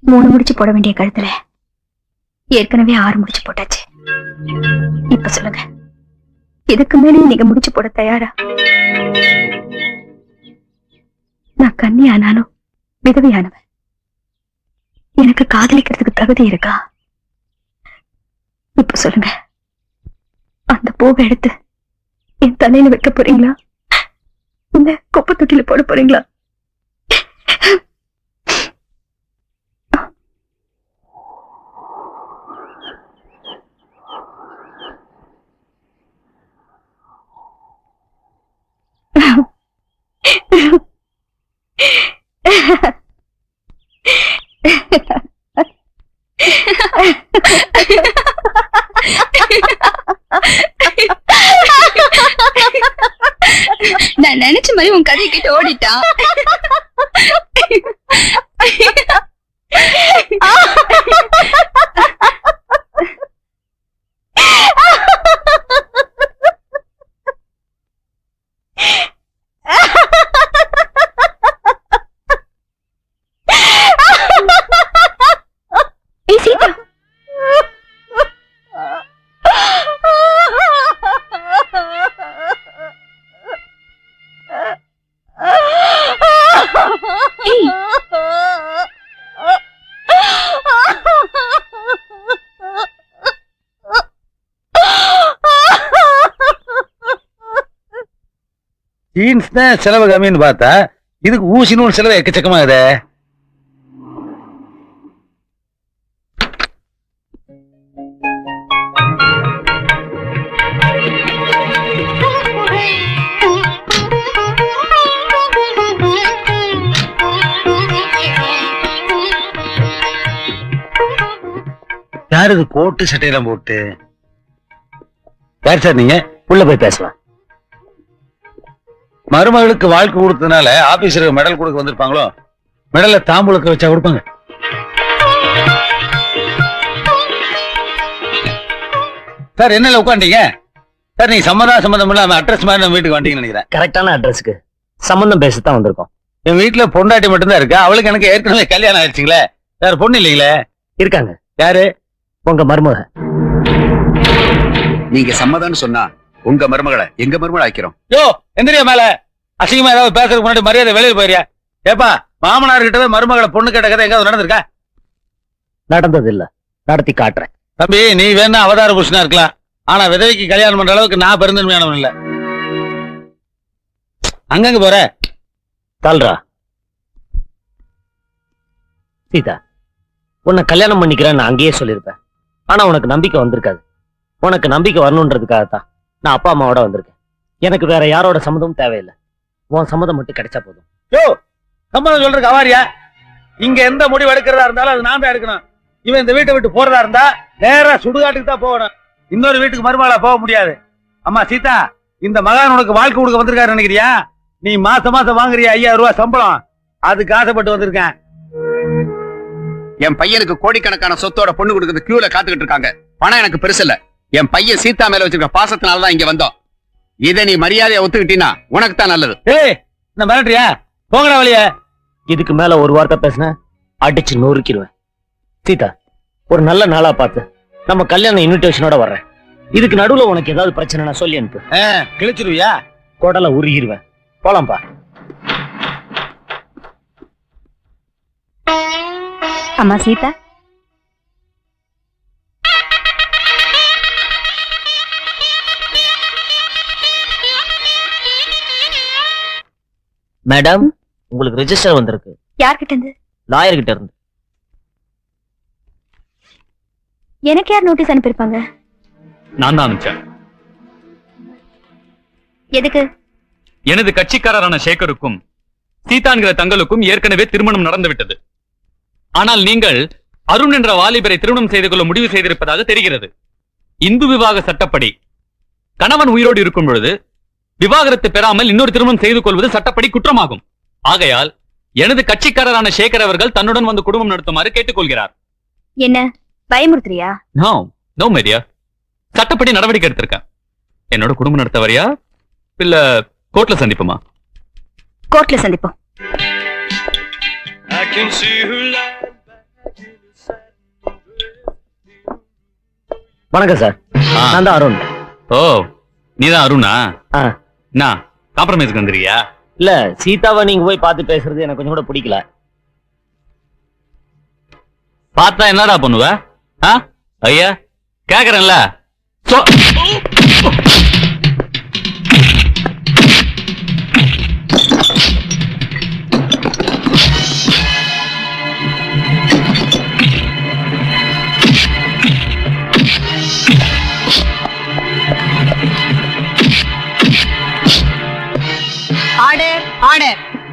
மூணு முடிச்சு போட வேண்டிய கழுத்துல. ஏற்கனவே ஆறு முடிச்சு போட்டாச்சு. இப்ப சொல்லுங்க. இதுக்கு மேலே நீங்க முடிச்சு போட தயாரா? நான் கன்னி ஆனாலும் விதவையானவன். எனக்கு காதலிக்கிறதுக்கு தகுதி இருக்கா? இப்ப சொல்லுங்க. அந்த பூவை எடுத்து என் தலையில வைக்க போறீங்களா? இல்ல குப்பை தொட்டில போட போறீங்களா? நான் நினைச்ச மாதிரி உன் கதையை கிட்ட ஓடிட்டான் ஜீன்ஸ் தான் செலவு கம்மின்னு பார்த்தா இதுக்கு ஊசி நூல் செலவு எக்கச்சக்கமாதே யார் இது கோட்டு சட்டையெல்லாம் போட்டு? யார் சார் நீங்க? உள்ள போய் பேசலாம். மருமகளுக்கு வாழ்க்கை கொடுத்ததுனால ஆபீசருக்கு மெடல் கொடுக்க வந்திருப்பாங்களோ? மெடல்ல தாம்பூலக்க வச்சா கொடுப்பாங்க. சார் என்னல உட்காந்தீங்க சார் நீங்க சம்மதம் சம்மதம் இல்லாம அட்ரஸ் மாதிரி நம்ம வீட்டுக்கு வந்துட்டீங்கன்னு நினைக்கிறேன். கரெக்டான அட்ரஸ்க்கு சம்பந்தம் பேசத்தான் வந்திருக்கோம். என் வீட்டுல பொண்டாட்டி மட்டும்தான் இருக்கா? அவளுக்கு எனக்கு ஏற்கனவே கல்யாணம் ஆயிடுச்சுங்களே. சார் பொண்ணு இல்லைங்களே? இருக்காங்க. யாரு? உங்க மருமக. நீங்க சம்மதம்னு சொன்னா உங்க மருமகளை எங்க மருமகளை ஆக்கிறோம் யோ எந்திரியா மேல? அசிங்கமா ஏதாவது பேசுறதுக்கு முன்னாடி மரியாதை வெளியே போயிரியா ஏப்பா மாமனார் கிட்ட மருமகளை பொண்ணு கேட்ட கதை எங்காவது நடந்திருக்கா? நடந்தது இல்ல நடத்தி காட்டுறேன். தம்பி நீ வேணா அவதார புருஷனா இருக்கலாம். ஆனா விதவைக்கு கல்யாணம் பண்ற அளவுக்கு நான் பெருந்தன்மையானவன் இல்ல. அங்கங்க போற. தல்றா சீதா உன்னை கல்யாணம் பண்ணிக்கிறேன்னு நான் அங்கேயே சொல்லியிருப்பேன். ஆனா உனக்கு நம்பிக்கை வந்திருக்காது. உனக்கு நம்பிக்கை வரணுன்றதுக்காகத்தான். நான் அப்பா அம்மாவோட வந்திருக்கேன். எனக்கு வேற யாரோட சம்மதமும் தேவையில்லை. உன் சம்மதம் மட்டும் கிடைச்சா போதும். யோ சம்மதம் சொல்றதுக்கு அவாரியா? இங்க எந்த முடிவு எடுக்கிறதா இருந்தாலும் அது நான் தான் எடுக்கணும். இவன் இந்த வீட்டை விட்டு போறதா இருந்தா நேரா சுடுகாட்டுக்கு தான் போகணும். இன்னொரு வீட்டுக்கு மருமகளா போக முடியாது. அம்மா சீதா இந்த மகான் உனக்கு வாழ்க்கை கொடுக்க வந்திருக்காரு நினைக்கிறியா? நீ மாசம் மாசம் வாங்குறியா ஐயாயிரம் ரூபாய் சம்பளம்? அதுக்கு ஆசைப்பட்டு வந்திருக்கேன். என் பையனுக்கு கோடிக்கணக்கான சொத்தோட பொண்ணு கொடுக்கறது கியூல காத்துக்கிட்டு இருக்காங்க. பணம் எனக்கு பெருசு இல்ல. என் பையன் சீதா மேல வச்சிருக்க பாசத்தினால தான் இங்க வந்தோம். இதை நீ மரியாதையை ஒத்துக்கிட்டீன்னா உனக்கு தான் நல்லது. ஏய் இந்த மிரட்டுறியா? போங்கடா வழிய. இதுக்கு மேல ஒரு வார்த்தை பேசின அடிச்சு நொறுக்கிடுவேன். சீதா ஒரு நல்ல நாளா பார்த்து நம்ம கல்யாண இன்விடேஷனோட வர்றேன். இதுக்கு நடுவுல உனக்கு ஏதாவது பிரச்சனைனா சொல்லி அனுப்பு. கிழிச்சிருவியா? குடலை உருகிடுவேன். போலாம்பா அம்மா சீதா. மேடம் உங்களுக்கு ரெஜிஸ்டர் வந்திருக்கு. யார்கிட்ட இருந்து லாயர் கிட்ட இருந்து எனக்கு யார் நோட்டீஸ் அனுப்பியிருப்பாங்க? நான் தான் அனுப்பிச்சேன். எதுக்கு? எனது கட்சிக்காரரான சேகருக்கும் சீதான்கிற தங்களுக்கும் ஏற்கனவே திருமணம் நடந்து விட்டது ஆனால் நீங்கள் அருண் என்ற வாலிபரை திருமணம் செய்து கொள்ள முடிவு செய்திருப்பதாக தெரிகிறது. இந்து விவாக சட்டப்படி கணவன் உயிரோடு இருக்கும் பொழுது விவாகரத்து பெறாமல் இன்னொரு திருமணம் செய்து கொள்வது சட்டப்படி குற்றமாகும். ஆகையால் எனது கட்சிக்காரரான சேகர் அவர்கள் தன்னுடன் வந்து குடும்பம் நடத்துமாறு கேட்டுக்கொள்கிறார். என்ன? பயமுறுத்துறியா? நோ நோ மேரியா சட்டப்படி நடவடிக்கை எடுத்திருக்கேன். என்னோட குடும்பம் நடத்த வரியா இல்ல கோர்ட்ல சந்திப்போமா? கோர்ட்ல சந்திப்போம். வணக்கம் சார் நான் தான் அருண். ஓ நீதான் அருணா? என்ன காம்ப்ரமைஸ்க்கு வந்துருக்கியா? இல்ல சீதாவை நீங்க போய் பார்த்து பேசுறது எனக்கு கொஞ்சம் கூட பிடிக்கல. பார்த்தா என்னடா பண்ணுவ? ஐயா கேக்குறேன்ல.